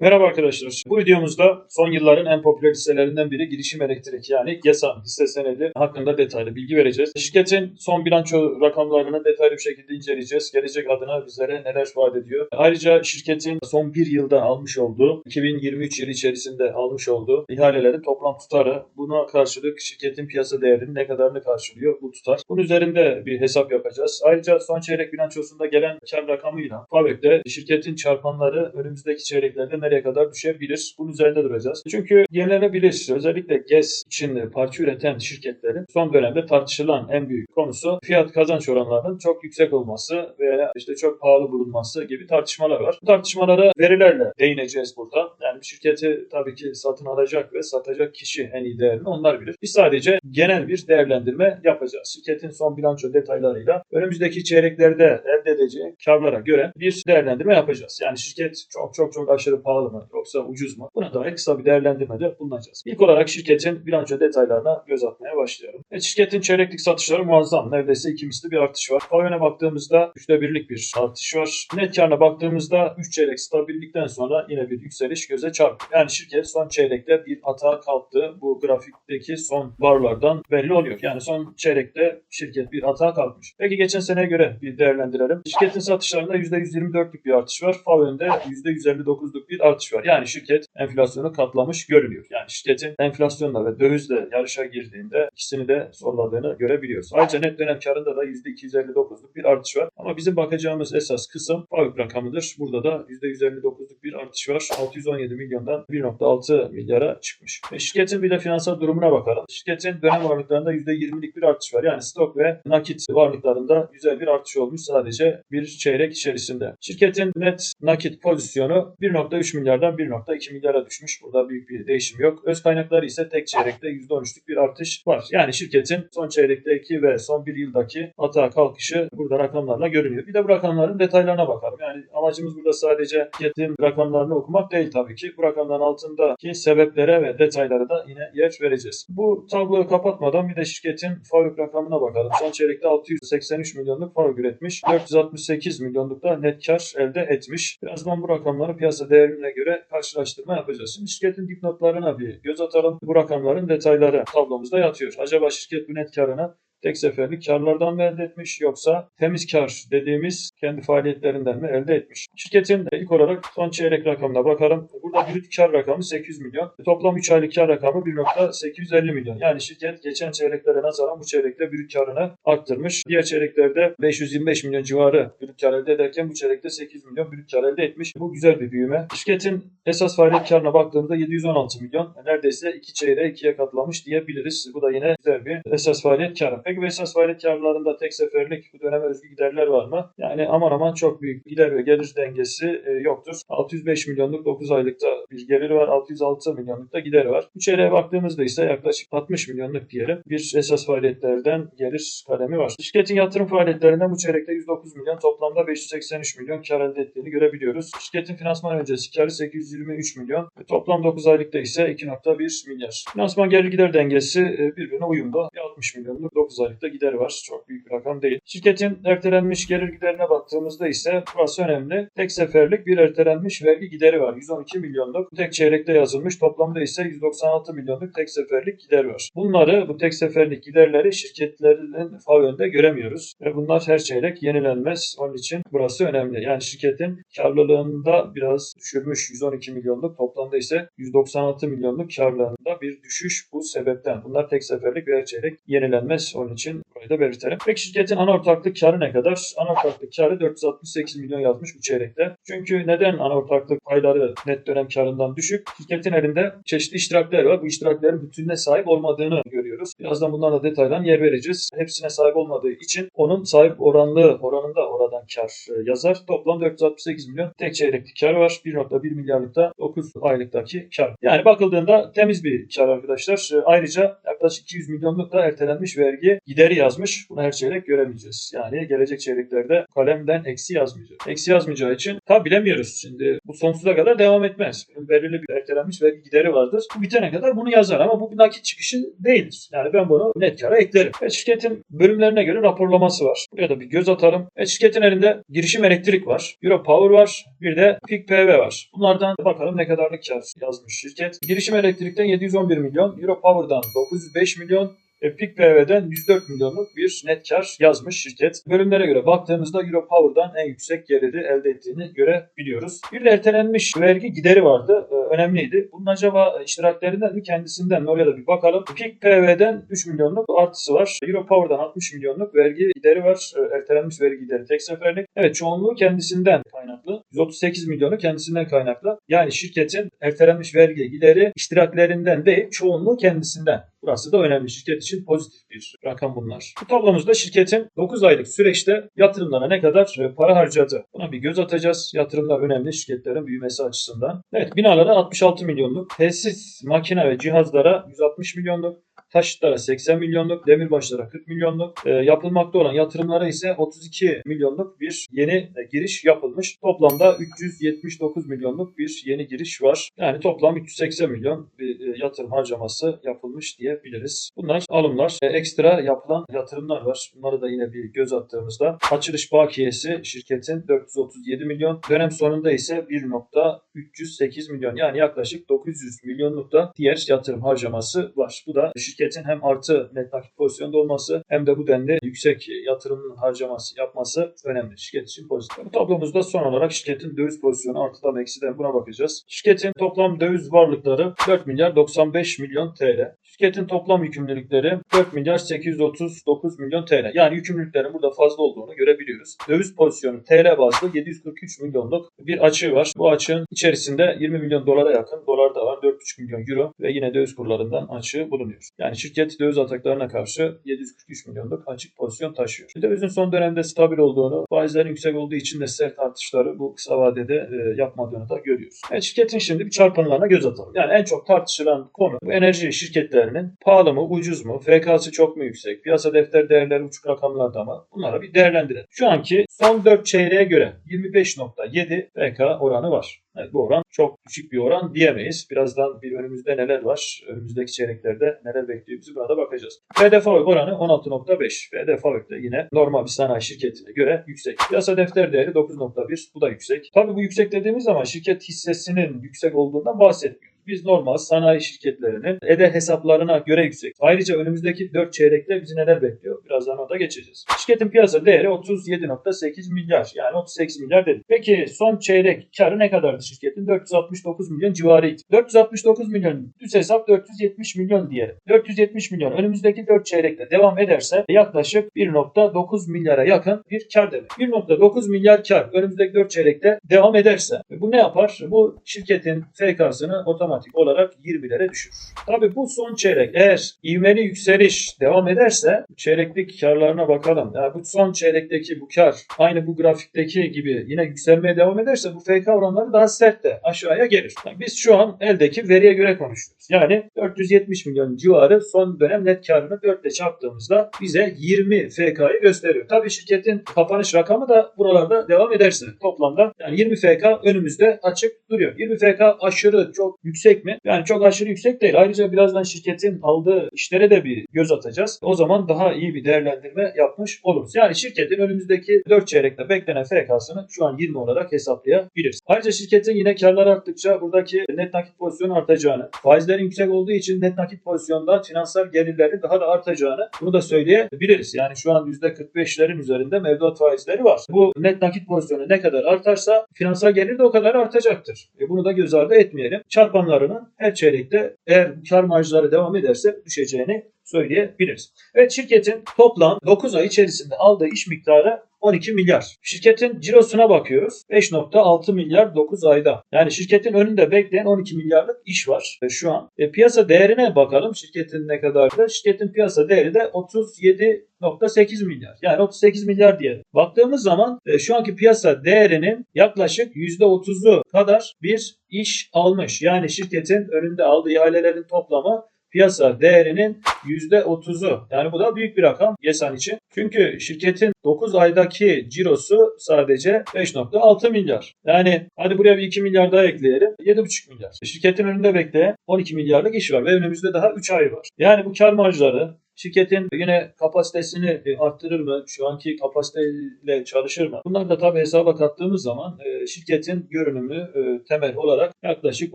Merhaba arkadaşlar. Bu videomuzda son yılların en popüler hisselerinden biri girişim elektrik yani GESAM hisse senedi hakkında detaylı bilgi vereceğiz. Şirketin son bilanço rakamlarını detaylı bir şekilde inceleyeceğiz. Gelecek adına bizlere neler vaat ediyor. Ayrıca şirketin son bir yılda almış olduğu, 2023 yılı içerisinde almış olduğu ihalelerin toplam tutarı, buna karşılık şirketin piyasa değerinin ne kadarını karşılıyor bu tutar. Bunun üzerinde bir hesap yapacağız. Ayrıca son çeyrek bilançosunda gelen kar rakamıyla FAVÖK'te şirketin çarpanları önümüzdeki çeyreklerde nereye kadar düşebilir? Bunun üzerinde duracağız. Çünkü yenilenebilir. Özellikle GES için parça üreten şirketlerin son dönemde tartışılan en büyük konusu fiyat kazanç oranlarının çok yüksek olması veya işte çok pahalı bulunması gibi tartışmalar var. Bu tartışmalara verilerle değineceğiz burada. Yani şirketi tabii ki satın alacak ve satacak kişi en iyi değerini onlar bilir. Biz sadece genel bir değerlendirme yapacağız. Şirketin son bilanço detaylarıyla önümüzdeki çeyreklerde elde edeceği karlara göre bir değerlendirme yapacağız. Yani şirket çok çok çok aşırı pahalı mı yoksa ucuz mu? Buna dair kısa bir değerlendirmede bulunacağız. İlk olarak şirketin bilanço detaylarına göz atmaya başlayalım. Evet, şirketin çeyreklik satışları muazzam. Neredeyse iki misli bir artış var. Paviyona baktığımızda üçte birlik bir artış var. Net karına baktığımızda 3 çeyrek stabillikten sonra yine bir yükseliş göze çarpıyor. Yani şirket son çeyrekte bir hata kalktı. Bu grafikteki son barlardan belli oluyor. Yani son çeyrekte şirket bir hata kalkmış. Peki geçen seneye göre bir değerlendirelim. Şirketin satışlarında %124'lük bir artış var. Favön'de %159'luk bir artış var. Yani şirket enflasyonu katlamış görünüyor. Yani şirketin enflasyonla ve dövizle yarışa girdiğinde ikisini de zorladığını görebiliyoruz. Ayrıca net dönem karında da %259'luk bir artış var. Ama bizim bakacağımız esas kısım FAVÖK rakamıdır. Burada da %159'luk bir artış var. 617 milyondan 1.6 milyara çıkmış. Ve şirketin bir de finansal durumuna bakalım. Şirketin dönem varlıklarında %20'lik bir artış var. Yani stok ve nakit varlıklarında güzel bir artış olmuş sadece bir çeyrek içerisinde. Şirketin net nakit pozisyonu 1.3 milyardan 1.2 milyara düşmüş. Burada büyük bir değişim yok. Öz kaynakları ise tek çeyrekte %13'lük bir artış var. Yani şirketin son çeyrekteki ve son bir yıldaki hata kalkışı burada rakamlarla görünüyor. Bir de bu rakamların detaylarına bakalım. Yani amacımız burada sadece şirketin rakamlarını okumak değil tabii ki. Bu rakamların altındaki sebeplere ve detaylara da yine yer vereceğiz. Bu tabloyu kapatmadan bir de şirketin FAVÖK rakamına bakalım. Son çeyrekte 683 milyonluk FAVÖK üretmiş. 468 milyonluk da net kar elde etmiş. Birazdan bu rakamları piyasa değerine göre karşılaştırma yapacağız. Şimdi şirketin dipnotlarına bir göz atalım. Bu rakamların detayları tablomuzda yatıyor. Acaba şirket bu net karını tek seferlik karlardan mı elde etmiş yoksa temiz kar dediğimiz kendi faaliyetlerinden mi elde etmiş? Şirketin ilk olarak son çeyrek rakamına bakalım. Burada brüt kar rakamı 800 milyon. Toplam 3 aylık kar rakamı 1.850 milyon. Yani şirket geçen çeyreklere nazaran bu çeyrekte brüt karını arttırmış. Diğer çeyreklerde 525 milyon civarı brüt kar elde ederken bu çeyrekte 8 milyon brüt kar elde etmiş. Bu güzel bir büyüme. Şirketin esas faaliyet karına baktığımızda 716 milyon. Neredeyse iki çeyreğe ikiye katlamış diyebiliriz. Bu da yine güzel bir esas faaliyet karı. Peki bu esas faaliyet karlarında tek seferlik bu döneme özgü giderler var mı? Yani aman aman çok büyük gider ve gelir dengesi e, yoktur. 605 milyonluk 9 aylıkta bir geliri var. 606 milyonluk da gideri var. Bu çeyreğe baktığımızda ise yaklaşık 60 milyonluk diyelim bir esas faaliyetlerden gelir kalemi var. Şirketin yatırım faaliyetlerinden bu çeyrekte 109 milyon toplamda 583 milyon kar elde ettiğini görebiliyoruz. Şirketin finansman öncesi karı 823 milyon ve toplam 9 aylıkta ise 2.1 milyar. Finansman gelir gider dengesi e, birbirine uyumlu. Bir 60 milyonluk 9 aylıkta gideri var. Çok büyük bir rakam değil. Şirketin ertelenmiş gelir giderine baktığımızda ise burası önemli. Tek seferlik bir ertelenmiş vergi gideri var. 112 milyonluk tek çeyrekte yazılmış. Toplamda ise 196 milyonluk tek seferlik gider var. Bunları bu tek seferlik giderleri şirketlerin favönde göremiyoruz. Ve bunlar her çeyrek yenilenmez. Onun için burası önemli. Yani şirketin karlılığında biraz düşürmüş 112 milyonluk. Toplamda ise 196 milyonluk karlılığında bir düşüş bu sebepten. Bunlar tek seferlik ve her çeyrek yenilenmez. Onun için burayı da belirtelim. Peki şirketin ana ortaklık karı ne kadar? Ana ortaklık karı 468 milyon yazmış bu çeyrekte. Çünkü neden ana ortaklık payları net dönem karından düşük? Şirketin elinde çeşitli iştirakler var. Bu iştiraklerin bütününe sahip olmadığını görüyoruz. Birazdan bunlarla detaydan yer vereceğiz. Hepsine sahip olmadığı için onun sahip oranlı oranında oradan kar e, yazar. Toplam 468 milyon tek çeyreklik kar var. 1.1 milyarlıkta 9 aylıktaki kar. Yani bakıldığında temiz bir kar arkadaşlar. E, Ayrıca yaklaşık 200 milyonluk da ertelenmiş vergi gideri yazmış. Bunu her çeyrek göremeyeceğiz. Yani gelecek çeyreklerde kalem kalemden eksi yazmayacak. Eksi yazmayacağı için tabi bilemiyoruz. Şimdi bu sonsuza kadar devam etmez. Bunun belirli bir ertelenmiş vergi gideri vardır. Bu bitene kadar bunu yazar ama bu bir nakit çıkışı değildir. Yani ben bunu net kara eklerim. Ve şirketin bölümlerine göre raporlaması var. Buraya da bir göz atalım. Ve şirketin elinde girişim elektrik var. Euro Power var. Bir de Peak PV var. Bunlardan bakalım ne kadarlık kar yazmış şirket. Girişim elektrikten 711 milyon. Euro Power'dan 905 milyon. E, Peak PV'den 104 milyonluk bir net kar yazmış şirket. Bölümlere göre baktığımızda Euro Power'dan en yüksek geliri elde ettiğini görebiliyoruz. Bir de ertelenmiş vergi gideri vardı. E, önemliydi. Bunun acaba iştiraklerinden mi kendisinden mi? Oraya da bir bakalım. Peak PV'den 3 milyonluk artısı var. Euro Power'dan 60 milyonluk vergi gideri var. E, ertelenmiş vergi gideri tek seferlik. Evet çoğunluğu kendisinden kaynaklı. 138 milyonu kendisinden kaynaklı. Yani şirketin ertelenmiş vergi gideri iştiraklerinden değil çoğunluğu kendisinden. Burası da önemli. Şirket için pozitif bir rakam bunlar. Bu tablomuzda şirketin 9 aylık süreçte yatırımlara ne kadar para harcadı. Buna bir göz atacağız. Yatırımlar önemli şirketlerin büyümesi açısından. Evet binalara 66 milyonluk, tesis, makine ve cihazlara 160 milyonluk, taşıtlara 80 milyonluk, demirbaşlara 40 milyonluk, e, yapılmakta olan yatırımlara ise 32 milyonluk bir yeni e, giriş yapılmış. Toplamda 379 milyonluk bir yeni giriş var. Yani toplam 380 milyon bir e, yatırım harcaması yapılmış diyebiliriz. Bunlar alımlar. E, ekstra yapılan yatırımlar var. Bunları da yine bir göz attığımızda açılış bakiyesi şirketin 437 milyon. Dönem sonunda ise 1.308 milyon yani yaklaşık 900 milyonluk da diğer yatırım harcaması var. Bu da şirketin hem artı net nakit pozisyonda olması hem de bu denli yüksek yatırım harcaması yapması önemli. Şirket için pozitif. Bu tablomuzda son olarak şirketin döviz pozisyonu artıdan eksiden buna bakacağız. Şirketin toplam döviz varlıkları 4 milyar 95 milyon TL. Şirketin toplam yükümlülükleri 4 milyar 839 milyon TL. Yani yükümlülüklerin burada fazla olduğunu görebiliyoruz. Döviz pozisyonu TL bazlı 743 milyonluk bir açığı var. Bu açığın içerisinde 20 milyon dolara yakın dolar da var. 4,5 milyon euro ve yine döviz kurlarından açığı bulunuyor. Yani şirket döviz ataklarına karşı 743 milyonluk açık pozisyon taşıyor. Dövizin son dönemde stabil olduğunu, faizlerin yüksek olduğu için de sert artışları bu kısa vadede e, yapmadığını da görüyoruz. Yani şirketin şimdi bir çarpanlarına göz atalım. Yani en çok tartışılan konu bu enerji şirketlerinin pahalı mı, ucuz mu, FK'sı çok mu yüksek, piyasa defter değerleri uçuk rakamlarda mı? Bunlara bir değerlendirelim. Şu anki son 4 çeyreğe göre 25.7 FK oranı var. Evet, bu oran çok düşük bir oran diyemeyiz. Birazdan bir önümüzde neler var, önümüzdeki çeyreklerde neler bekliyor bizi burada bakacağız. FD Favök oranı 16.5. FD Favök de yine normal bir sanayi şirketine göre yüksek. Piyasa defter değeri 9.1. Bu da yüksek. Tabii bu yüksek dediğimiz zaman şirket hissesinin yüksek olduğundan bahsetmiyoruz. Biz normal sanayi şirketlerinin ede hesaplarına göre yüksek. Ayrıca önümüzdeki 4 çeyrekte bizi neler bekliyor? Birazdan ona da geçeceğiz. Şirketin piyasa değeri 37.8 milyar. Yani 38 milyar dedik. Peki son çeyrek karı ne kadardı şirketin? 469 milyon civarıydı. 469 milyon düz hesap 470 milyon diyelim. 470 milyon önümüzdeki 4 çeyrekte devam ederse yaklaşık 1.9 milyara yakın bir kar demek. 1.9 milyar kar önümüzdeki 4 çeyrekte devam ederse bu ne yapar? Bu şirketin FK'sını otomatik olarak 20'lere düşürür. Tabii bu son çeyrek eğer ivmeli yükseliş devam ederse çeyreklik karlarına bakalım. Yani bu son çeyrekteki bu kar aynı bu grafikteki gibi yine yükselmeye devam ederse bu FK oranları daha sert de aşağıya gelir. Yani biz şu an eldeki veriye göre konuşuyoruz. Yani 470 milyon civarı son dönem net karını 4 ile çarptığımızda bize 20 FK'yı gösteriyor. Tabii şirketin kapanış rakamı da buralarda devam ederse toplamda yani 20 FK önümüzde açık duruyor. 20 FK aşırı çok yüksek mi? Yani çok aşırı yüksek değil. Ayrıca birazdan şirketin aldığı işlere de bir göz atacağız. O zaman daha iyi bir değerlendirme yapmış oluruz. Yani şirketin önümüzdeki 4 çeyrekte beklenen FK'sını şu an 20 olarak hesaplayabiliriz. Ayrıca şirketin yine karlar arttıkça buradaki net nakit pozisyonu artacağını, faizlerin yüksek olduğu için net nakit pozisyonda finansal gelirleri daha da artacağını bunu da söyleyebiliriz. Yani şu an %45'lerin üzerinde mevduat faizleri var. Bu net nakit pozisyonu ne kadar artarsa finansal gelir de o kadar artacaktır. E bunu da göz ardı etmeyelim. Çarpanlarının her çeyrekte eğer kar marjları devam ederse düşeceğini söyleyebiliriz. Evet şirketin toplam 9 ay içerisinde aldığı iş miktarı 12 milyar. Şirketin cirosuna bakıyoruz. 5.6 milyar 9 ayda. Yani şirketin önünde bekleyen 12 milyarlık iş var e, şu an. E, piyasa değerine bakalım. Şirketin ne kadar da? Şirketin piyasa değeri de 37.8 milyar. Yani 38 milyar diyelim. Baktığımız zaman e, şu anki piyasa değerinin yaklaşık %30'u kadar bir iş almış. Yani şirketin önünde aldığı ihalelerin toplamı piyasa değerinin %30'u. Yani bu da büyük bir rakam GESAN için. Çünkü şirketin 9 aydaki cirosu sadece 5.6 milyar. Yani hadi buraya bir 2 milyar daha ekleyelim. 7.5 milyar. Şirketin önünde bekleyen 12 milyarlık iş var ve önümüzde daha 3 ay var. Yani bu kar marjları Şirketin yine kapasitesini e, arttırır mı? Şu anki kapasiteyle çalışır mı? Bunlar da tabii hesaba kattığımız zaman e, şirketin görünümü e, temel olarak yaklaşık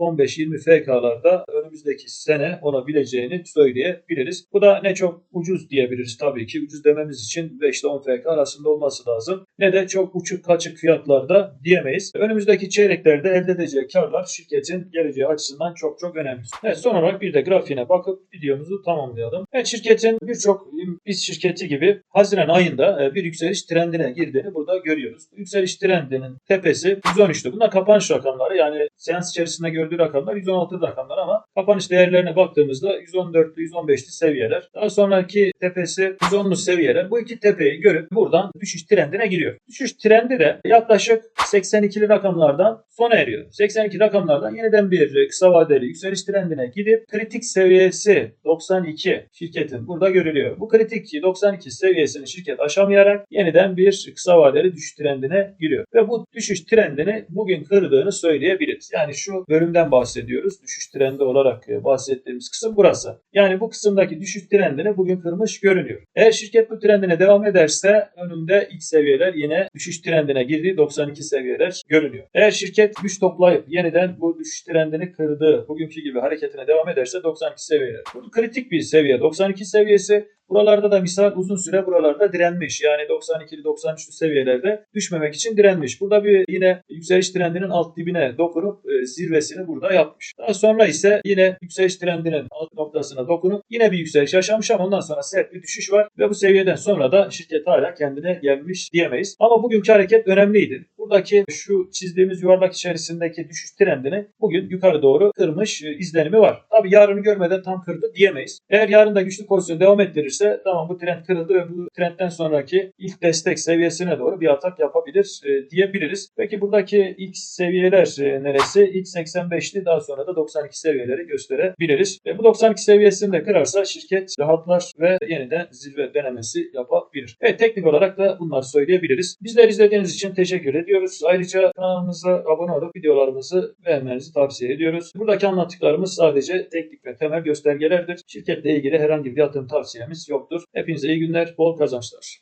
15-20 FK'larda önümüzdeki sene olabileceğini söyleyebiliriz. Bu da ne çok ucuz diyebiliriz tabii ki. Ucuz dememiz için 5 ile 10 FK arasında olması lazım. Ne de çok uçuk kaçık fiyatlarda diyemeyiz. Önümüzdeki çeyreklerde elde edeceği karlar şirketin geleceği açısından çok çok önemli. Evet son olarak bir de grafiğine bakıp videomuzu tamamlayalım. Evet şirketin birçok biz şirketi gibi Haziran ayında e, bir yükseliş trendine girdiğini burada görüyoruz. Yükseliş trendinin tepesi 113'tü. Bunlar kapanış rakamları yani seans içerisinde gördüğü rakamlar 116 rakamlar ama kapanış değerlerine baktığımızda 114'lü 115'li seviyeler. Daha sonraki tepesi 110'lu seviyeler. Bu iki tepeyi görüp buradan düşüş trendine giriyor. Düşüş trendi de yaklaşık 82'li rakamlardan sona eriyor. 82 rakamlardan yeniden bir kısa vadeli yükseliş trendine gidip kritik seviyesi 92 şirketin burada görülüyor. Bu kritik 92 seviyesini şirket aşamayarak yeniden bir kısa vadeli düşüş trendine giriyor. Ve bu düşüş trendini bugün kırdığını söyleyebiliriz. Yani şu bölümden bahsediyoruz. Düşüş trendi olarak bahsettiğimiz kısım burası. Yani bu kısımdaki düşüş trendini bugün kırmış görünüyor. Eğer şirket bu trendine devam ederse önünde ilk seviyeler yine düşüş trendine girdiği 92 seviyeler görünüyor. Eğer şirket güç toplayıp yeniden bu düşüş trendini kırdığı bugünkü gibi hareketine devam ederse 92 seviyeler. Bu kritik bir seviye. 92 seviyesi Buralarda da misal uzun süre buralarda direnmiş. Yani 92'li 93'lü seviyelerde düşmemek için direnmiş. Burada bir yine yükseliş trendinin alt dibine dokunup e, zirvesini burada yapmış. Daha sonra ise yine yükseliş trendinin alt noktasına dokunup yine bir yükseliş yaşamış ama ondan sonra sert bir düşüş var ve bu seviyeden sonra da şirket hala kendine gelmiş diyemeyiz. Ama bugünkü hareket önemliydi. Buradaki şu çizdiğimiz yuvarlak içerisindeki düşüş trendini bugün yukarı doğru kırmış e, izlenimi var. Tabi yarını görmeden tam kırdı diyemeyiz. Eğer yarın da güçlü pozisyon devam ettirirse tamam bu trend kırıldı ve bu trendten sonraki ilk destek seviyesine doğru bir atak yapabilir e, diyebiliriz. Peki buradaki ilk seviyeler e, neresi? İlk 85'li daha sonra da 92 seviyeleri gösterebiliriz. Ve bu 92 seviyesini de kırarsa şirket rahatlar ve yeniden zirve denemesi yapabilir. Evet teknik olarak da bunları söyleyebiliriz. Bizler izlediğiniz için teşekkür ediyoruz. Ayrıca kanalımıza abone olup videolarımızı beğenmenizi tavsiye ediyoruz. Buradaki anlattıklarımız sadece teknik ve temel göstergelerdir. Şirketle ilgili herhangi bir yatırım tavsiyemiz yoktur. Hepinize iyi günler, bol kazançlar.